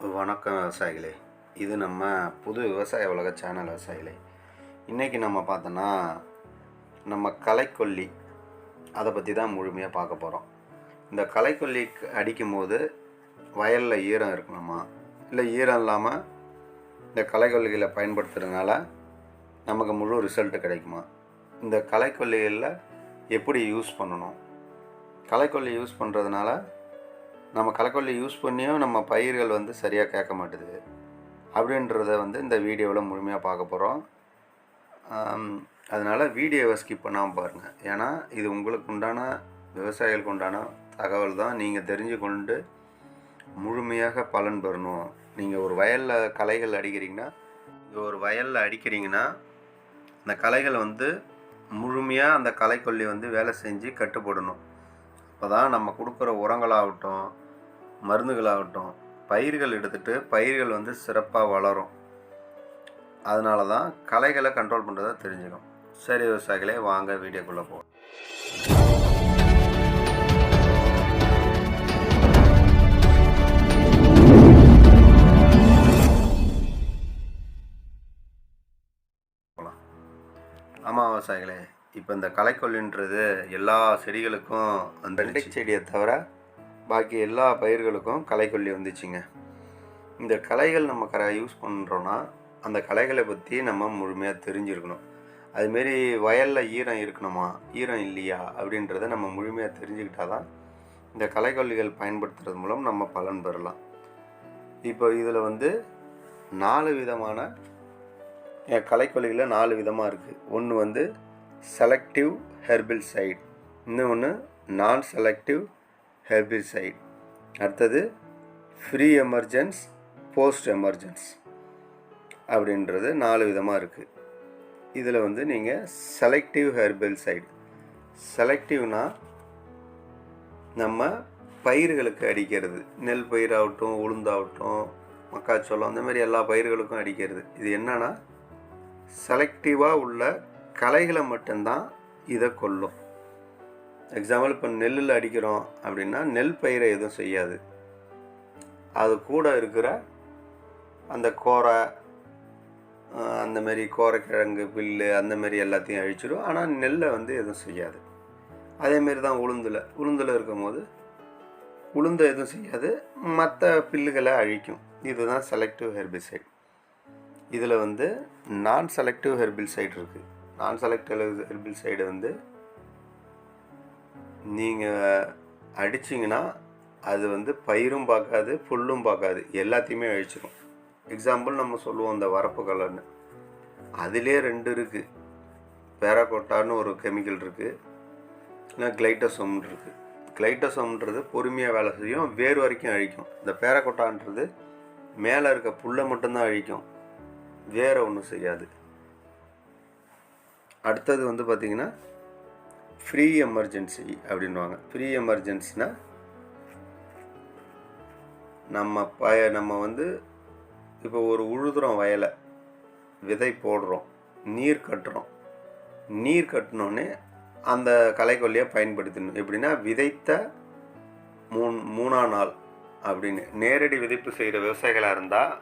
வணக்கம் விவசாயிகளே. இது நம்ம புது விவசாய உலக சேனல் விவசாயிகளே. இன்றைக்கி நம்ம பார்த்தோன்னா நம்ம கலைக்கொல்லி அதை பற்றி தான் முழுமையாக பார்க்க போகிறோம் இந்த கலைக்கொல்லி அடிக்கும்போது வயலில் ஈரம் இருக்கணுமா? இல்லை ஈரம் இல்லாமல் இந்த கலைக்கொல்லிகளை பயன்படுத்துகிறதுனால நமக்கு முழு ரிசல்ட்டு கிடைக்குமா? இந்த கலைக்கொல்லிகளில் எப்படி யூஸ் பண்ணணும்? களைக்கொல்லி யூஸ் பண்ணுறதுனால நம்ம களைக்கொல்லி யூஸ் பண்ணியும் நம்ம பயிர்கள் வந்து சரியாக கேட்க மாட்டுது. அப்படின்றத வந்து இந்த வீடியோவில் முழுமையாக பார்க்க போகிறோம் அதனால் வீடியோவை ஸ்கிப் பண்ணாமல் பாருங்கள் ஏன்னா இது உங்களுக்கு உண்டான விவசாயிகளுக்கு உண்டான தகவல் தான். நீங்கள் தெரிஞ்சு கொண்டு முழுமையாக பலன் பெறணும். நீங்கள் ஒரு வயலில் களைகள் அடிக்கிறீங்கன்னா ஒரு வயலில் அடிக்கிறீங்கன்னா அந்த களைகள் வந்து முழுமையாக அந்த களைக்கொல்லி வந்து வேலை செஞ்சு கட்டுப்படணும். அப்போ தான் நம்ம கொடுக்குற உரங்களாகட்டும் மருந்துகளாகட்டும் பயிர்கள் எடுத்துகிட்டு பயிர்கள் வந்து சிறப்பாக வளரும். அதனால தான் களைகளை கண்ட்ரோல் பண்ணுறதை தெரிஞ்சுக்கும் சரி விவசாயிகளே வாங்க வீடியோக்குள்ளே போவோம். போகலாம் ஆமாம் விவசாயிகளே இப்போ இந்த களைக்கொல்லின்றது எல்லா செடிகளுக்கும் அந்த செடியை தவிர பாக்கி எல்லா பயிர்களுக்கும் களைக்கொல்லி வந்துச்சுங்க. இந்த களைகள் நம்ம கர யூஸ் பண்ணுறோன்னா அந்த களைகளை பற்றி நம்ம முழுமையாக தெரிஞ்சிருக்கணும். அதுமாரி வயலில் ஈரம் இருக்கணுமா? ஈரம் இல்லையா? அப்படின்றத நம்ம முழுமையாக தெரிஞ்சுக்கிட்டா தான் இந்த களைக்கொல்லிகள் பயன்படுத்துறது மூலம் நம்ம பலன் பெறலாம். இப்போ இதில் வந்து நாலு விதமான என் களைக்கொல்லிகளில் நாலு விதமாக இருக்குது ஒன்று வந்து செலக்டிவ் ஹெர்பில்சைட் இன்னொன்று நான் செலக்டிவ் ஹெர்பிசைட் அடுத்தது ஃப்ரீ எமர்ஜென்ஸ் போஸ்ட் எமர்ஜென்ஸ் அப்படின்றது நாலு விதமாக இருக்குது இதில் வந்து நீங்கள் செலக்டிவ் ஹெர்பில்சைடு செலக்டிவ்னா நம்ம பயிர்களுக்கு அடிக்கிறது. நெல் பயிராகட்டும் உளுந்தாகட்டும் மக்காச்சோளம் அந்த மாதிரி எல்லா பயிர்களுக்கும் அடிக்கிறது. இது என்னென்னா செலக்டிவாக உள்ள களைகளை மட்டும்தான் இதை கொல்லும். எக்ஸாம்பிள் இப்போ நெல்லில் அடிக்கிறோம் அப்படின்னா நெல் பயிரை எதுவும் செய்யாது. அது கூட இருக்கிற அந்த கோரை அந்தமாரி கோரைக்கிழங்கு புல்லு அந்தமாரி எல்லாத்தையும் அழிச்சிடும் ஆனால் நெல்லை வந்து எதுவும் செய்யாது. அதேமாரி தான் உளுந்தில். உளுந்தில் இருக்கும்போது உளுந்தை எதுவும் செய்யாது. மற்ற பில்லுகளை அழிக்கும். இதுதான் செலக்டிவ் ஹெர்பிசைட் இதில் வந்து நான் செலக்டிவ் ஹெர்பில்சைடு இருக்குது நான் செலக்டிவ் ஹெர்பில்சைடு வந்து நீங்கள் அடிச்சிங்கன்னா அது வந்து பயிரும் பார்க்காது புல்லும் பார்க்காது. எல்லாத்தையுமே அழிச்சிடும் எக்ஸாம்பிள் நம்ம சொல்லுவோம் இந்த வரப்பு கலர்னு. அதிலே ரெண்டு இருக்குது பேராகோட்டான்னு ஒரு கெமிக்கல் இருக்குது இல்லை இருக்குது கிளைட்டோசோம்ன்றது பொறுமையாக வேலை செய்யும் வேர் வரைக்கும் அழிக்கும். இந்த பேராகோட்டான்றது மேலே இருக்க புல்லை மட்டும்தான் அழிக்கும். வேற ஒன்றும் செய்யாது. அடுத்தது வந்து பார்த்திங்கன்னா ஃப்ரீ எமர்ஜென்சி அப்படின்வாங்க ஃப்ரீ எமர்ஜென்சினா நம்ம பய நம்ம வந்து இப்போ ஒரு உழுதுறோம் வயலை விதை போடுறோம் நீர் கட்டுறோம். நீர் கட்டினோடனே அந்த களைக்கொல்லியை பயன்படுத்தணும் எப்படின்னா விதைத்த மூணு மூணாம் நாள் அப்படின்னு. நேரடி விதைப்பு செய்கிற விவசாயிகளாக இருந்தால்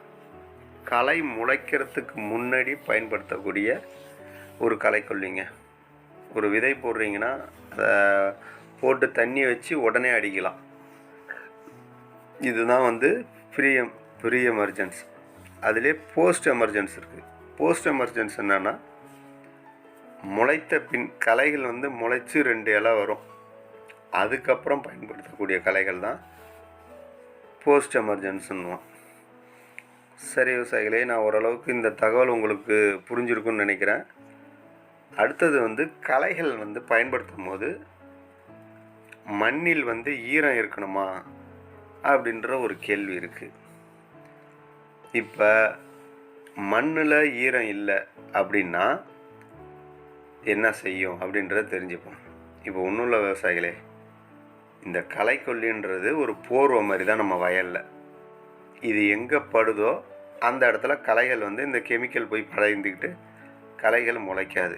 களை முளைக்கிறதுக்கு முன்னாடி பயன்படுத்தக்கூடிய ஒரு களைக்கொல்லிங்க. ஒரு விதை போடுறீங்கன்னா அதை போட்டு தண்ணி வச்சு உடனே அடிக்கலாம். இதுதான் வந்து ப்ரீ ப்ரீ எமர்ஜென்ஸ் அதிலே போஸ்ட் எமர்ஜென்ஸ் இருக்குது போஸ்ட் எமர்ஜென்ஸ் என்னென்னா முளைத்த பின் கலைகள் வந்து முளைச்சி ரெண்டு இலை வரும். அதுக்கப்புறம் பயன்படுத்தக்கூடிய கலைகள் தான் போஸ்ட் எமர்ஜென்ஸுன்னுவோம் சரி விவசாயிகளே நான் ஓரளவுக்கு இந்த தகவல் உங்களுக்கு புரிஞ்சிருக்குன்னு நினைக்கிறேன். அடுத்தது வந்து கலைகள் வந்து பயன்படுத்தும் போது மண்ணில் வந்து ஈரம் இருக்கணுமா அப்படின்ற ஒரு கேள்வி இருக்குது இப்போ மண்ணில் ஈரம் இல்லை அப்படின்னா என்ன செய்யும் அப்படின்றத தெரிஞ்சுப்போம். இப்போ ஒன்றும் இல்லை விவசாயிகளே இந்த களைக்கொல்லின்றது ஒரு போர்வை மாதிரி தான் நம்ம வயலில். இது எங்கே படுதோ அந்த இடத்துல களைகள் வந்து இந்த கெமிக்கல் போய் படைந்துக்கிட்டு களைகள் முளைக்காது.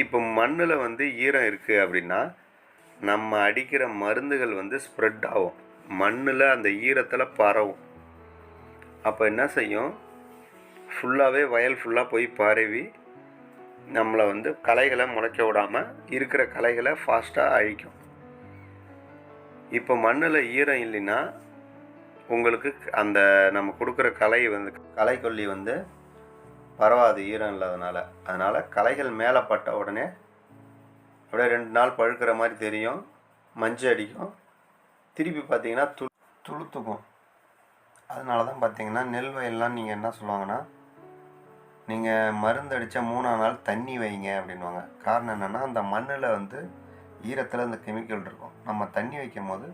இப்போ மண்ணில் வந்து ஈரம் இருக்குது அப்படின்னா நம்ம அடிக்கிற மருந்துகள் வந்து ஸ்ப்ரெட் ஆகும். மண்ணில் அந்த ஈரத்தில் பரவும். அப்போ என்ன செய்யும்? ஃபுல்லாகவே வயல் ஃபுல்லாக போய் பரவி நம்மளை வந்து களைகளை முளைக்க விடாமல் இருக்கிற களைகளை ஃபாஸ்ட்டாக அழிக்கும். இப்போ மண்ணில் ஈரம் இல்லைன்னா உங்களுக்கு அந்த நம்ம கொடுக்குற களை வந்து களைக்கொல்லி வந்து பரவாது ஈரம் இல்லாதனால. அதனால் களைகள் மேலே பட்ட உடனே அப்படியே ரெண்டு நாள் பழுக்கிற மாதிரி தெரியும். மஞ்சள் அடிக்கும். திருப்பி பார்த்தீங்கன்னா து துளுத்துக்கும் அதனால தான் பார்த்தீங்கன்னா நெல் வயல்லாம் நீங்கள் என்ன சொல்லுவாங்கன்னா நீங்கள் மருந்து அடித்தா மூணாம் நாள் தண்ணி வைங்க அப்படின்வாங்க காரணம் என்னென்னா அந்த மண்ணில் வந்து ஈரத்தில் அந்த கெமிக்கல் இருக்கும். நம்ம தண்ணி வைக்கும் போது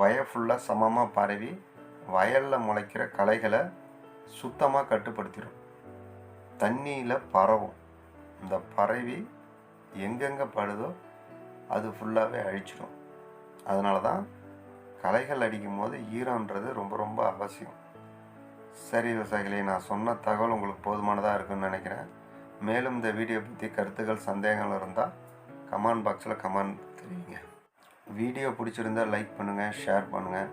வயல் ஃபுல்லாக சமமாக பரவி வயலில் முளைக்கிற களைகளை சுத்தமாக கட்டுப்படுத்திடும் தண்ணியில் பரவும். இந்த பரவி எங்கெங்கே படுதோ அது ஃபுல்லாகவே அழிச்சிடும். அதனால தான் களைகள் அடிக்கும் போது ஈரம்ன்றது ரொம்ப ரொம்ப அவசியம். சரி விவசாயிகளே நான் சொன்ன தகவல் உங்களுக்கு போதுமானதாக இருக்குன்னு நினைக்கிறேன். மேலும் இந்த வீடியோ பற்றி கருத்துக்கள் சந்தேகங்கள் இருந்தால் கமெண்ட் பாக்ஸில் கமெண்ட் தெரியுங்க வீடியோ பிடிச்சிருந்தா லைக் பண்ணுங்கள் ஷேர் பண்ணுங்கள்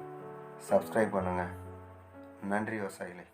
சப்ஸ்கிரைப் பண்ணுங்கள் நன்றி விவசாயிகளே.